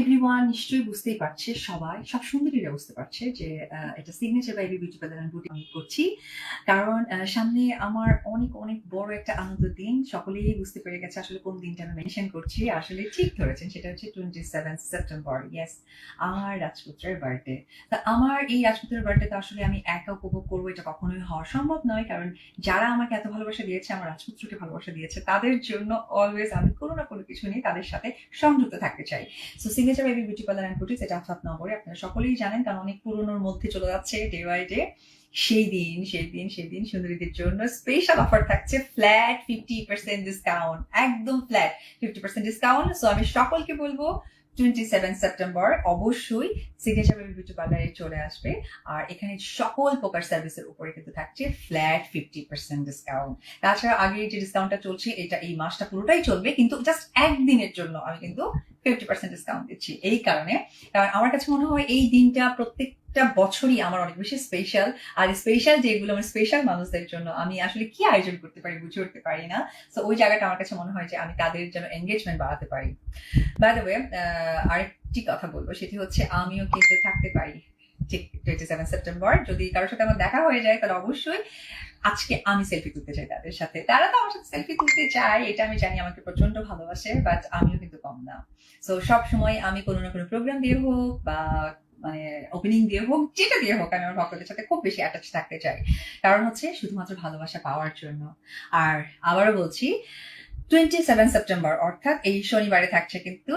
Everyone নিশ্চয়ই বুঝতেই পারছে, সবাই, সব সুন্দরীরা বুঝতে পারছে যে এটা সিগনেচার বাই বিউটি পার্লার বুটি আমি করছি। কারণ সামনে আমার অনেক অনেক বড় একটা আনন্দ দিন। সকলেই বুঝতে পেরে গেছে আসলে কোন দিনটা আমি মেনশন করছি। আসলে ঠিক ধরেছেন, সেটা হচ্ছে টোয়েন্টি সেভেন সেপ্টেম্বর ইয়েস আমার রাজপুত্রের বার্থডে তা আমার এই রাজপুত্রের বার্থডেতে আসলে আমি একা উপভোগ করব এটা কখনোই হওয়া সম্ভব নয়। কারণ, যারা আমাকে এত ভালোবাসা দিয়েছে, আমার রাজপুত্রকে ভালোবাসা দিয়েছে, তাদের জন্য অলওয়েজ আমি কোনো না কোনো কিছু নিয়ে তাদের সাথে সংযুক্ত থাকতে চাই। So signature baby beauty parlour and boutique এটা আফাত নগরে। আপনারা সকলেই জানেন, কারণ অনেক পুরনোর মধ্যে চলে যাচ্ছে ডে বাই ডে সেই দিন সেই দিন সেই দিন সুন্দরীদের জন্য স্পেশাল অফার থাকছে ফ্ল্যাট ফিফটি পার্সেন্ট ডিসকাউন্ট একদম flat fifty percent discount so আমি সকলকে বলব টোয়েন্টি সেভেন সেপ্টেম্বর অবশ্যই সিগনেচার বেবি বিউটি পার্লারে চলে আসবে। আর এখানে সকল প্রকার সার্ভিসের উপরে কিন্তু থাকছে ফ্ল্যাট ফিফটি পার্সেন্ট ডিসকাউন্ট তাছাড়া আগে যে ডিসকাউন্টটা চলছে, এটা এই মাসটা পুরোটাই চলবে, কিন্তু জাস্ট একদিনের জন্য আমি কিন্তু ফিফটি পার্সেন্ট ডিসকাউন্ট দিচ্ছি। এই কারণে, কারণ আমার কাছে মনে হয় এই দিনটা প্রত্যেকটা বছরই আমার অনেক বেশি স্পেশাল আর স্পেশাল যেগুলো আমার স্পেশাল মানুষদের জন্য, আমি আসলে কি আয়োজন করতে পারি বুঝে উঠতে পারি না। তো ওই জায়গাটা আমার কাছে মনে হয় যে আমি তাদের জন্য এঙ্গেজমেন্ট বাড়াতে পারি। বাই দ্য ওয়ে আরেকটি কথা বলব, সেটি হচ্ছে আমিও কিন্তু থাকতে পারি। ঠিক টোয়েন্টি সেভেন সেপ্টেম্বর যদি কারোর সাথে আমার দেখা হয়ে যায়, তাহলে অবশ্যই আজকে আমি সেলফি তুলতে চাই তাদের সাথে। তারা তো আমার সাথে সেলফি তুলতে চায়, এটা আমি জানি আমাকে প্রচণ্ড ভালোবাসে বাট আমিও কিন্তু কম না। সো সব সময় আমি কোনো না কোনো প্রোগ্রাম দিয়ে হোক বা মানে ওপেনিং দিয়ে হোক, যেটা দিয়ে হোক, আমি আমার ভক্তদের সাথে খুব বেশি অ্যাটাচ থাকতে চাই। কারণ হচ্ছে শুধুমাত্র ভালোবাসা পাওয়ার জন্য। আর আবারও বলছি টোয়েন্টি সেভেন সেপ্টেম্বর অর্থাৎ এই শনিবারে থাকছে কিন্তু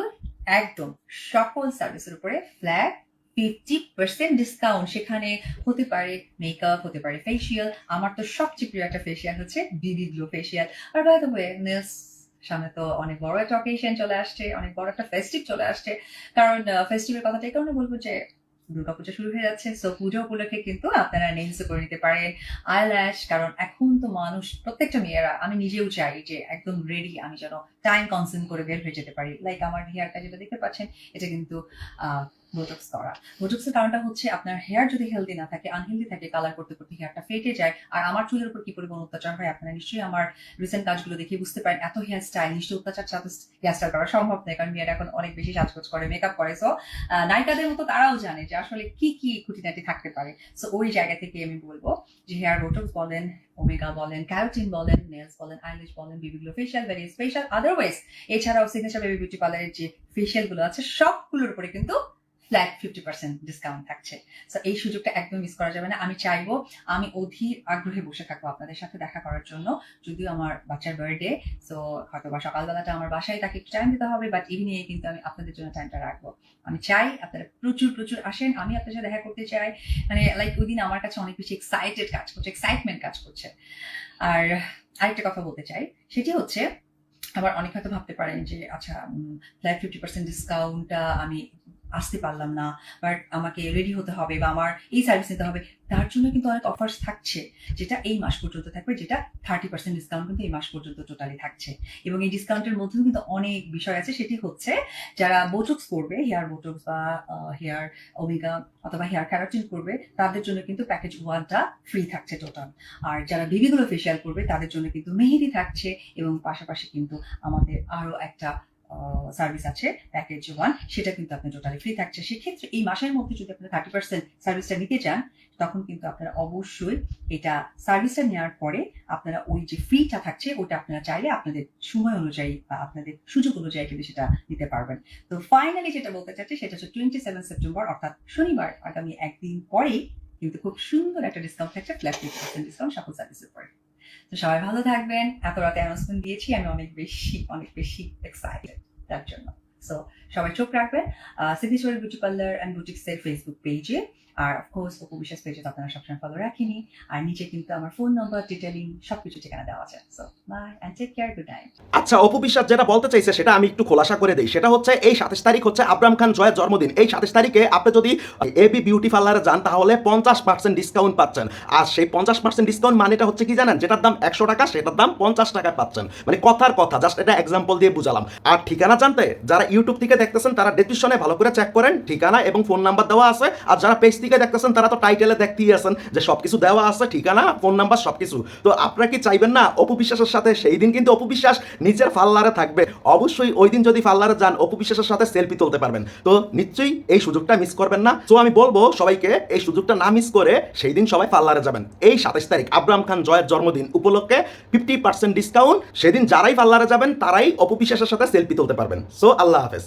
একদম সকল সার্ভিসের উপরে ফ্ল্যাট ফিফটি পার্সেন্ট ডিসকাউন্ট সেখানে হতে পারে মেকআপ হতে পারে ফেসিয়াল আমার তো সবচেয়ে প্রিয় একটা ফেসিয়াল হচ্ছে বিবি গ্লো ফেসিয়াল আর সামনে তো অনেক বড় একটা অকেশন চলে আসছে, অনেক বড় একটা ফেস্টিভ চলে আসছে। কারণ ফেস্টিভের কথাটা এই কারণে বলব যে দুর্গাপূজা শুরু হয়ে যাচ্ছে সো পুজো উপলক্ষে কিন্তু আপনারা নেলস করে নিতে পারেন। আইল্যাশ কারণ এখন তো মানুষ, প্রত্যেকটা মেয়েরা, আমি নিজেও চাই যে একদম রেডি আমি যেন টাইম কনজিউম করে বের হয়ে যেতে পারি। লাইক আমার হেয়ারটা যেটা দেখতে পাচ্ছেন, এটা কিন্তু বোটক্স করা। বোটক্সের কারণটা হচ্ছে আপনার হেয়ার যদি হেলদি না থাকে আনহেলদি থাকে কালার করতে করতে হেয়ারটা ফেটে যায়। আর আমার চুলের উপর কি পরিমাণ অত্যাচার হয় আপনারা নিশ্চয়ই আমার রিসেন্ট কাজগুলো দেখে বুঝতে পারেন। এত হেয়ার স্টাইল নিশ্চয়ই অত্যাচার ছাড়া হেয়ার স্টাইল করা সম্ভব নয়, কারণ মেয়েরা এখন অনেক বেশি সাজগোজ করে মেকআপ করে। সো নায়িকাদের মতো তারাও জানে যে আসলে কি কি খুঁটিনাটি থাকতে পারে। সো ওই জায়গা থেকে আমি বলব যে হেয়ার বোটক্স বলেন ওমেগা বলেন ক্যারোটিন বলেন নেলস বলেন আইলিশ বলেন বিবিগুলো ফেশিয়াল ভেরি স্পেশাল আদারওয়াইজ এছাড়াও সিগনেচার বেবি বিউটি পার্লারের যে ফেশিয়ালগুলো আছে, সবগুলোর উপরে কিন্তু ফ্ল্যাট ফিফটি পার্সেন্ট ডিসকাউন্ট থাকছে। তো এই সুযোগটা একদম মিস করা যাবে না। আমি চাইব, আমি অধীর আগ্রহে বসে থাকব আপনাদের সাথে দেখা করার জন্য। যদিও আমার বাচ্চার বার্থডে সো হয়তো বা সকালবেলাটা আমার বাসায় তাকে একটু টাইম দিতে হবে বাট ইভিনিং এ কিন্তু আমি আপনাদের জন্য টাইমটা রাখব। আমি চাই আপনারা প্রচুর প্রচুর আসেন। আমি আপনার সাথে দেখা করতে চাই। মানে লাইক ওই দিন আমার কাছে অনেক বেশি এক্সাইটেড কাজ করছে এক্সাইটমেন্ট কাজ করছে। আর আরেকটা কথা বলতে চাই, সেটি হচ্ছে, আবার অনেক হয়তো ভাবতে পারেন যে আচ্ছা ফ্ল্যাট ফিফটি পার্সেন্ট ডিসকাউন্টটা আমি আসতে পারলাম না বাট আমাকে রেডি হতে হবে বা আমার এই সার্ভিস নিতে হবে, তার জন্য কিন্তু অনেক অফার্স থাকছে, যেটা এই মাস পর্যন্ত থাকবে, যেটা থার্টি পার্সেন্ট ডিসকাউন্ট কিন্তু এই মাস পর্যন্ত টোটালি থাকছে। এবং এই ডিসকাউন্টের মধ্যেও কিন্তু অনেক বিষয় আছে, সেটি হচ্ছে যারা বোটক্স করবে হেয়ার বোটক্স বা হেয়ার ওমেগা অথবা হেয়ার ক্যারাটিন করবে, তাদের জন্য কিন্তু প্যাকেজ ওয়ানটা ফ্রি থাকছে টোটাল আর যারা বেবিগুলো ফেসিয়াল করবে, তাদের জন্য কিন্তু মেহেদি থাকছে, এবং পাশাপাশি কিন্তু আমাদের আরও একটা সার্ভিস আছে প্যাকেজ ওয়ান সেটা কিন্তু আপনার টোটালি ফ্রি থাকছে। সেক্ষেত্রে এই মাসের মধ্যে যদি আপনারা থার্টি পার্সেন্ট সার্ভিসটা নিতে চান, তখন কিন্তু আপনারা অবশ্যই এটা সার্ভিসটা নেওয়ার পরে আপনারা ওই যে ফ্রিটা থাকছে ওটা আপনারা চাইলে আপনাদের সময় অনুযায়ী বা আপনাদের সুযোগ অনুযায়ী কিন্তু সেটা নিতে পারবেন। তো ফাইনালি যেটা বলতে চাচ্ছি, সেটা হচ্ছে টোয়েন্টি সেভেন সেপ্টেম্বর অর্থাৎ শনিবার, আগামী একদিন পরেই কিন্তু খুব সুন্দর একটা ডিসকাউন্ট থাকছে ফ্ল্যাট ডিসকাউন্ট সকল সার্ভিসের পরে। তো সবাই ভালো থাকবেন। এত রাতে অ্যানাউন্সমেন্ট দিয়েছি, আমি অনেক বেশি অনেক বেশি এক্সাইটেড তার জন্য। সো সবাই চোখ রাখবেন। সিদ্ধেশ্বরী বিউটি পার্লার অ্যান্ড বুটিক্সের ফেসবুক পেজে আর অফকোর্স অপু বিশ্বাস পেজে তো আপনারা সবসময় ফলো রাখিনি। আর নিচে কিন্তু আমার ফোন নম্বর ডিটেলিং সবকিছু ঠিকানা দেওয়া আছে। So bye and take care good night আচ্ছা অপু বিশ্বাস যেটা বলতে চাইছে সেটা আমি একটু খোলাসা করে দিই। সেটা হচ্ছে, এই সাতাশ তারিখ হচ্ছে আব্রাম খান জয়ের জন্মদিন। এই সাতাশ তারিখে আপনি যদি এবি বিউটি পার্লারে যান, তাহলে পঞ্চাশ পার্সেন্ট ডিসকাউন্ট পাচ্ছেন। আর সেই পঞ্চাশ পার্সেন্ট ডিসকাউন্ট মানেটা হচ্ছে কি জানেন? যেটার দাম একশো টাকা, সেটার দাম পঞ্চাশ টাকায় পাচ্ছেন। মানে কথার কথা জাস্ট এটা এক্সাম্পল দিয়ে বুঝালাম। আর ঠিকানা জানতে, যারা ইউটিউব থেকে দেখতেছেন, তারা ডেসক্রিপশনে ভালো করে চেক করেন ঠিকানা এবং ফোন নাম্বার দেওয়া আছে। আর যারা পেজ থেকে দেখতেছেন, তারা তো টাইটেলে দেখতেই আছেন যে সবকিছু দেওয়া আছে, ঠিকানা, ফোন নাম্বার, সবকিছু। তো আপনারা কি চাইবেন না, অপু বিশ্বাসের সাথে? সেই দিন কিন্তু অপু বিশ্বাস নিজের ফাল্লারে থাকবে। অবশ্যই ওই দিন যদি ফাল্লারে যান, অপু বিশ্বাসের সাথে সেলফি তুলতে পারবেন। তো নিশ্চয়ই এই সুযোগটা মিস করবেন না। তো আমি বলব সবাইকে, এই সুযোগটা না মিস করে সেই দিন সবাই ফাল্লারে যাবেন। এই সাতাশ তারিখ, আব্রাম খান জয়ের জন্মদিন উপলক্ষে ফিফটি পার্সেন্ট ডিসকাউন্ট সেদিন যারাই পার্লারে যাবেন, তারাই অপু বিশ্বাসের সাথে সেলফি তুলতে পারবেন। সো আল্লাহ হাফেজ।